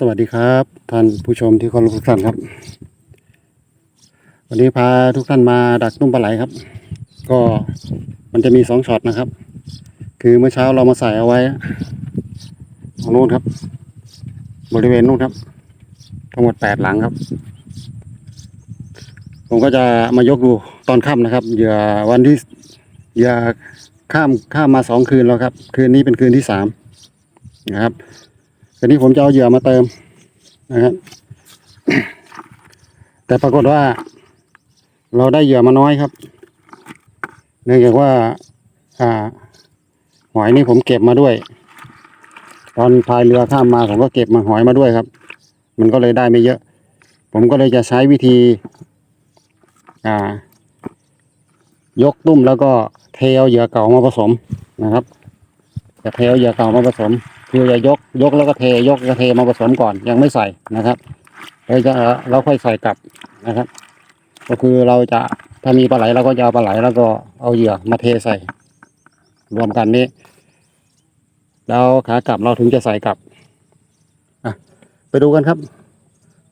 สวัสดีครับท่านผู้ชมที่เคารพทุกท่านครับ วันนี้พาทุกท่านมาดักตุ้มปลาไหลครับ ก็มันจะมีสองช็อตนะครับ คือเมื่อเช้าเรามาใส่เอาไว้ตรงนู้นครับ บริเวณนู้นครับ ทั้งหมดแปดหลังครับ ผมก็จะมายกดูตอนค่ำนะครับเหยื่อวันที่เหยื่อข้ามข้ามมาสองคืนแล้วครับ คืนนี้เป็นคืนที่สามนะครับีนี้ผมจะเอาเหยื่อมาเติมนะครับ แต่ปรากฏว่า เราได้เหยื่อมาน้อยครับ เนื่องจากว่า อ่าหอยนี่ผมเก็บมาด้วย ตอนพายเรือข้ามมาผมก็เก็บมาหอยมาด้วยครับ มันก็เลยได้ไม่เยอะ ผมก็เลยจะใช้วิธี อ่า ยกตุ้มแล้วก็เทเอาเหยื่อเก่ามาผสมนะครับจะเทเอาเหยื่อเก่ามาผสม คือจะยกยกแล้วก็เทยกแล้วก็เทมาผสมก่อนยังไม่ใส่นะครับเราจะเราค่อยใส่กลับนะครับ ก็คือเราจะถ้ามีปลาไหลเราก็จะเอาปลาไหลแล้วก็เอาเหยื่อมาเทใส่ รวมกันนี้แล้วขากลับเราถึงจะใส่กลับอไปดูกันครับ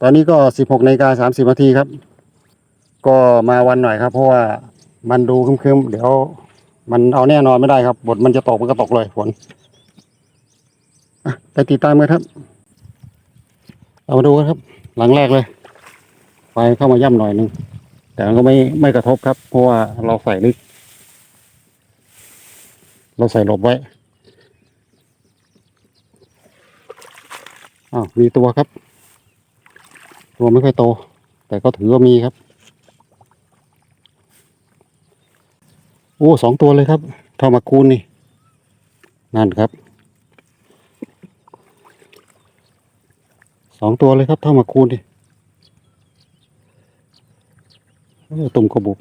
ตอนนี้ก็สิบหกนาฬิกาสามสิบนาทีครับ ก็มาวันหน่อยครับ เพราะว่ามันดูคึมๆเดี๋ยวมันเอาแน่นอนไม่ได้ครับบทมันจะตกมันก็ตกเลยฝน ไปติดตามกันครับ เอามาดูกันครับ หลังแรกเลยไฟเข้ามาย่ำหน่อยหนึงแต่ก็ไม่ไม่กระทบครับ เพราะว่าเราใส่ลึก เราใส่หลบไว้อ้าวมีตัวครับ ตัวไม่ค่อยโต แต่ก็ถือว่ามีครับโอ้สองตัวเลยครับเท่ามาคูนนี่ นั่นครับ สองตัวเลยครับเท่ามาคูณดิตุ่มกระบุก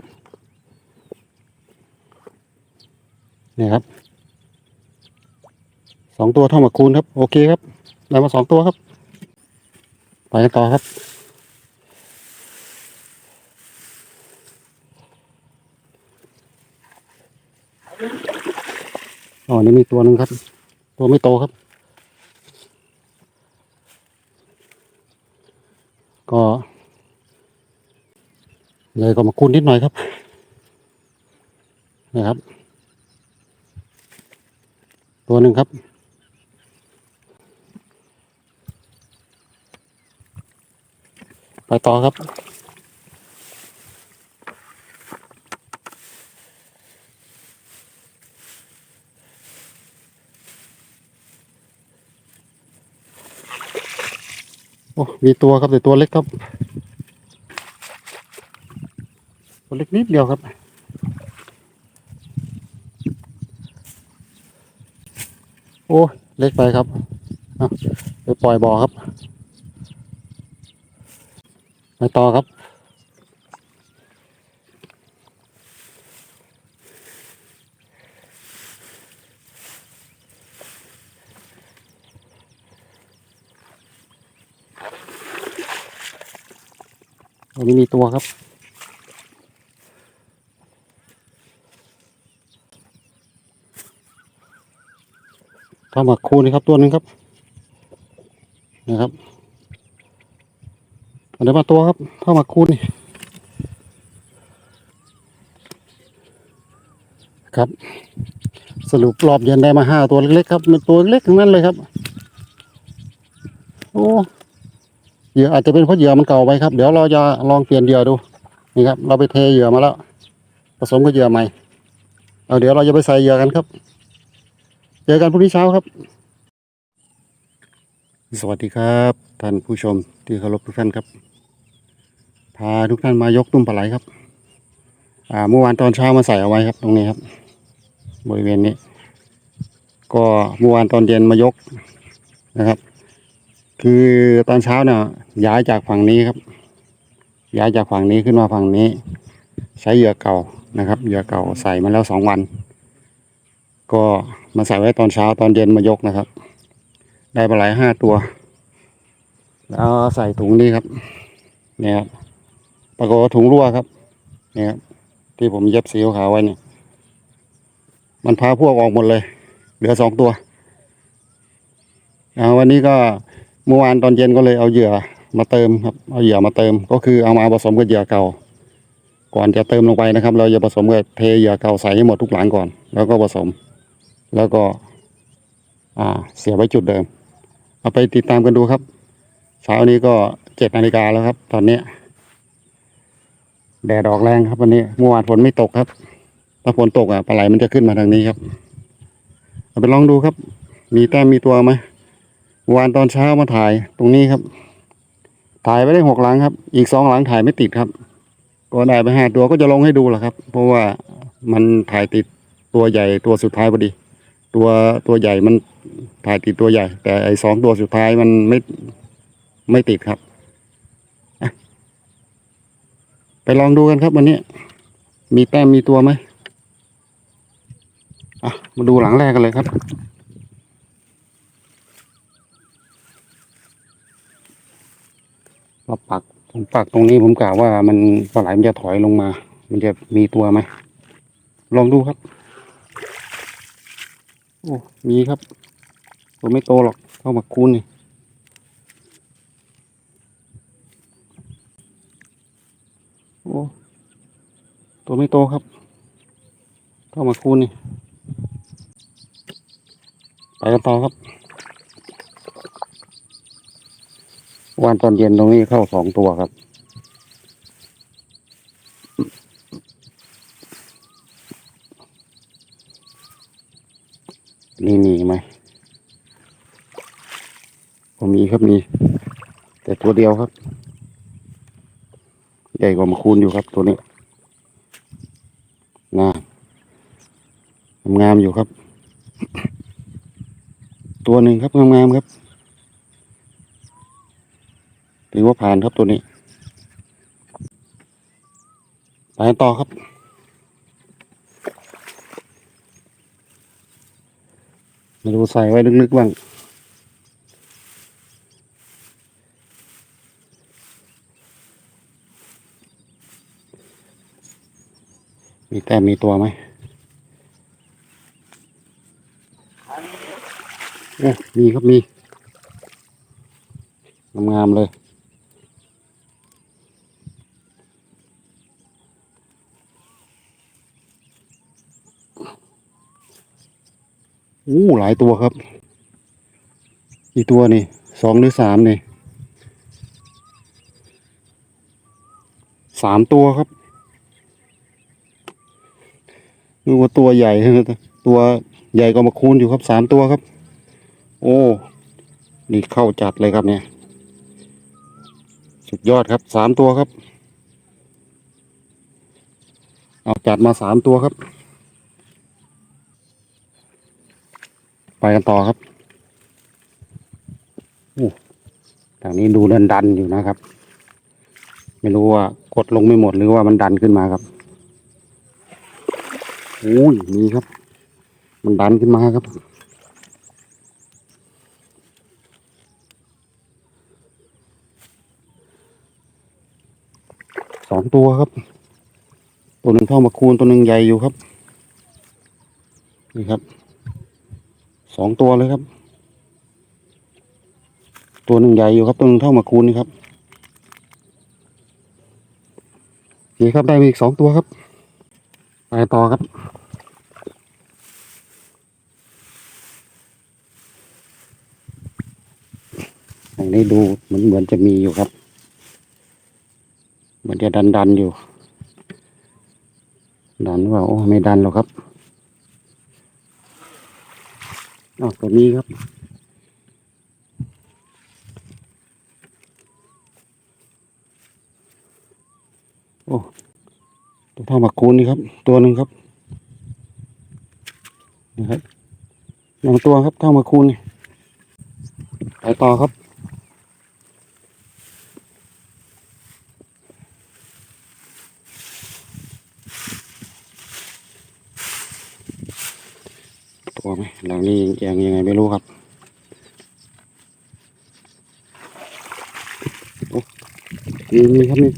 เนี่ยครับสองตัวเท่ามาคูณครับ โอเคครับได้มาสองตัวครับ ไปกันต่อครับ อ๋อนี่มีตัวหนึ่งครับ ตัวไม่โตครับ ก็ เลยก็มาคูณนิดหน่อยครับนะครับ ตัวหนึ่งครับ ไปต่อครับ โอ้มีตัวครับแต่ตัวเล็กครับ ตัวเล็กนิดเดียวครับโอ้เล็กไปครับไปปล่อยบ่อครับไปต่อครับ อันนี้มีตัวครับเข้ามาคูนี่ครับตัวหนึ่งครับนะครับอันนี้มาตัวครับเข้ามาคูนี่ครับ สรุปรอบเย็นได้มาห้าตัวเล็กๆครับเป็นตัวเล็กทั้งนั้นเลยครับ โอ้ เหยื่ออาจจะเป็นเพราะเหยื่อมันเก่าไปครับ เดี๋ยวเราจะลองเปลี่ยนเหยื่อดู นี่ครับ เราไปเทเหยื่อมาแล้ว ผสมกับเหยื่อใหม่ เอาเดี๋ยวเราจะไปใส่เหยื่อกันครับ เจอกันพรุ่งนี้เช้าครับ สวัสดีครับท่านผู้ชมที่เคารพทุกท่านครับ พาทุกท่านมายกตุ้มปลาไหลครับ อ่า เมื่อวานตอนเช้ามาใส่เอาไว้ครับ ตรงนี้ครับ บริเวณนี้ ก็เมื่อวานตอนเย็นมายกนะครับ คือตอนเช้าเนี่ยย้ายจากฝั่งนี้ครับ ย้ายจากฝั่งนี้ขึ้นมาฝั่งนี้ ใช้เหยื่อเก่านะครับเหยื่อเก่าใส่มาแล้วสองวัน ก็มาใส่ไว้ตอนเช้าตอนเย็นมายกนะครับ ได้ปลาไหลห้าตัว แล้วใส่ถุงนี้ครับเนี่ยครับปรากฏถุงรั่วครับเนี่ยครับที่ผมเย็บสีขาวไว้เนี่ย มันพาพวกออกหมดเลย เหลือสองตัวเอาวันนี้ก็ เมื่อวานตอนเย็นก็เลยเอาเหยื่อมาเติมครับเอาเหยื่อมาเติม ก็คือเอามาผสมกับเหยื่อเก่า ก่อนจะเติมลงไปนะครับ เราจะผสมกับเทเหยื่อเก่าใส่ให้หมดทุกหลังก่อน แล้วก็ผสม แล้วก็ อ่า เสียบไว้จุดเดิม เอาไปติดตามกันดูครับเช้านี้ก็เจ็ดนาฬิกาแล้วครับ ตอนเนี้แดดออกแรงครับวันนี้เมื่อวานฝนไม่ตกครับ ถ้าฝนตกอะปลาไหลมันจะขึ้นมาทางนี้ครับ เอาไปลองดูครับ มีแต้มมีตัวไหม วานตอนเช้ามาถ่ายตรงนี้ครับ ถ่ายไปได้หกหลังครับ อีกสองหลังถ่ายไม่ติดครับ ก็ได้ไปห้าตัวก็จะลงให้ดูแหละครับ เพราะว่ามันถ่ายติดตัวใหญ่ตัวสุดท้ายพอดี ตัวตัวใหญ่มันถ่ายติดตัวใหญ่ แต่ไอ้สองตัวสุดท้ายมันไม่ไม่ติดครับ ไปลองดูกันครับวันนี้ มีแต้มมีตัวไหมอะมาดูหลังแรกกันเลยครับ เราปักผมปักตรงนี้ผมกะว่ามันปลาไหลมันจะถอยลงมา มันจะมีตัวไหมลองดูครับ โอ้มีครับ ตัวไม่โตหรอกเท่ามักคูนนี่โอ้ตัวไม่โตครับเท่ามักคูนนี่ไปกันต่อครับ วันตอนเย็นตรงนี้เข้าสองตัวครับ นี่มีไหมผมมีครับมี แต่ตัวเดียวครับ ใหญ่กว่ามาคูณอยู่ครับตัวนี้น่างามอยู่ครับ ตัวหนึ่งครับงามๆครับ ถือว่าผ่านครับตัวนี้ ไปต่อครับ มาดูใส่ไว้ลึกๆบ้างมีแต้มมีตัวไหมมีครับมี งามๆเลย อู้หลายตัวครับ กี่ตัวนี่สองหรือสามนี่สามตัวครับดูว่าตัวใหญ่ตัวใหญ่ก็มาคูณอยู่ครับสามตัวครับ โอ้นี่เข้าจัดเลยครับเนี่ย สุดยอดครับสามตัวครับ เอาจัดมาสามตัวครับ ไปกันต่อครับอู้ทางนี้ดูดันดันอยู่นะครับ ไม่รู้ว่ากดลงไม่หมดหรือว่ามันดันขึ้นมาครับอุ้ยมีครับ มันดันขึ้นมาครับสองตัวครับ ตัวหนึ่งเท่ามาคูณตัวหนึ่งใหญ่อยู่ครับ นี่ครับ สองตัวเลยครับ ตัวหนึ่งใหญ่อยู่ครับตัวหนึ่งเท่ามาคูณนี่ครับนี่ครับได้มาอีกสองตัวครับไปต่อครับอย่างนี้ดูเหมือนเหมือนจะมีอยู่ครับเหมือนจะดันดันอยู่ ดันว่าโอ้ไม่ดันหรอกครับ ออกตัวนี้ครับ โอ้ตัวท่ามากคูนนี่ครับ ตัวหนึ่งครับนะครับหนึ่งตัวครับท่ามากคูนนี่ไปต่อครับ ตัวไหมหลั งยังยังไงไม่รู้ครับโอ้มีมีครับมี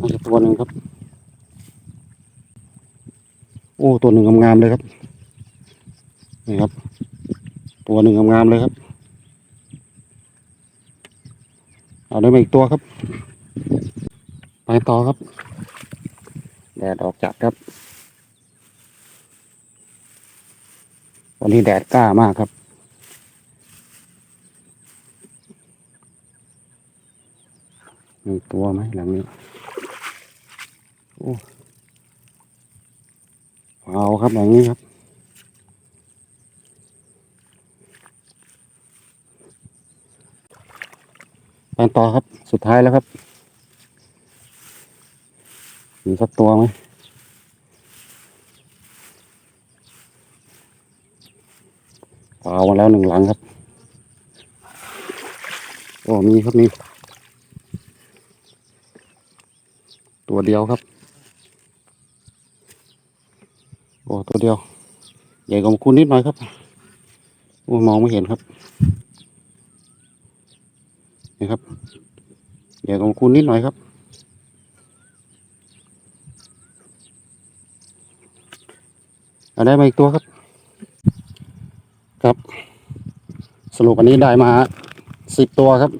อาจะตัวหนึ่งครับ โอ้ตัวหนึ่งงามๆเลยครับนี่ครับ ตัวหนึ่งงามๆเลยครับ เอาได้มาอีกตัวครับ ไปต่อครับแดดออกจัดครับ วันนี้แดดกล้ามากครับ มีตัวไหมหลังนี้ โอ้เอาครับหลังนี้ครับต่อครับ สุดท้ายแล้วครับ มีสักตัวไหม เอามาแล้วหนึ่งหลังครับ โอ้มีครับมี ตัวเดียวครับ โอ้ตัวเดียว ใหญ่กว่าคุณนิดหน่อยครับ โอ้มองไม่เห็นครับ นี่ครับ ใหญ่กว่าคุณนิดหน่อยครับเอาได้มาอีกตัวครับ ครับ สรุปอันนี้ได้มาสิบตัวครับ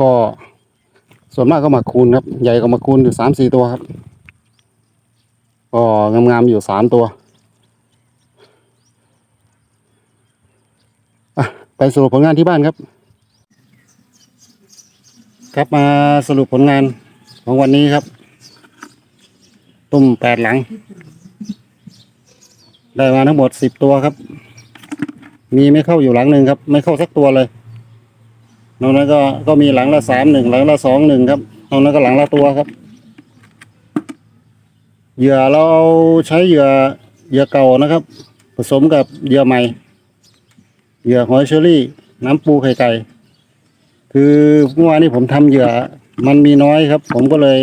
ก็ส่วนมากก็มาคูณครับ ใหญ่ก็มาคูณอยู่สามสี่ตัวครับ ก็งามๆอยู่สามตัวอะไปสรุปผลงานที่บ้านครับ ครับมาสรุปผลงานของวันนี้ครับ ตุ้มแปดหลัง ได้มาทั้งหมดสิบตัวครับ มีไม่เข้าอยู่หลังหนึ่งครับ ไม่เข้าสักตัวเลยนอกนั้นก็ก็มีหลังละสามหนึ่งหลังละสองหนึ่งครับนอกนั้นก็หลังละตัวครับ เหยื่อเราใช้เหยื่อเหยื่อเก่านะครับ ผสมกับเหยื่อใหม่เหยื่อหอยเชอรี่ น้ำปูไข่ไก่ คือเมื่อวานนี้ผมทำเหยื่อมันมีน้อยครับ ผมก็เลย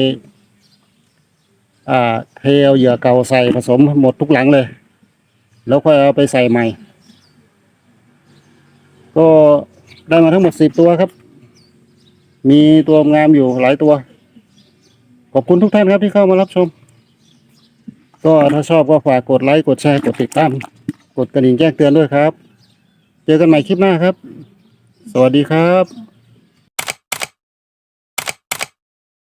อ่าเทเอาเหยื่อเก่าใส่ผสมหมดทุกหลังเลย แล้วค่อยเอาไปใส่ใหม่ ก็ได้มาทั้งหมดสิบตัวครับ มีตัวงามอยู่หลายตัว ขอบคุณทุกท่านครับที่เข้ามารับชม ก็ถ้าชอบก็ฝากกดไลค์ กดแชร์ กดติดตาม กดกระดิ่งแจ้งเตือนด้วยครับ เจอกันใหม่คลิปหน้าครับ สวัสดีครับ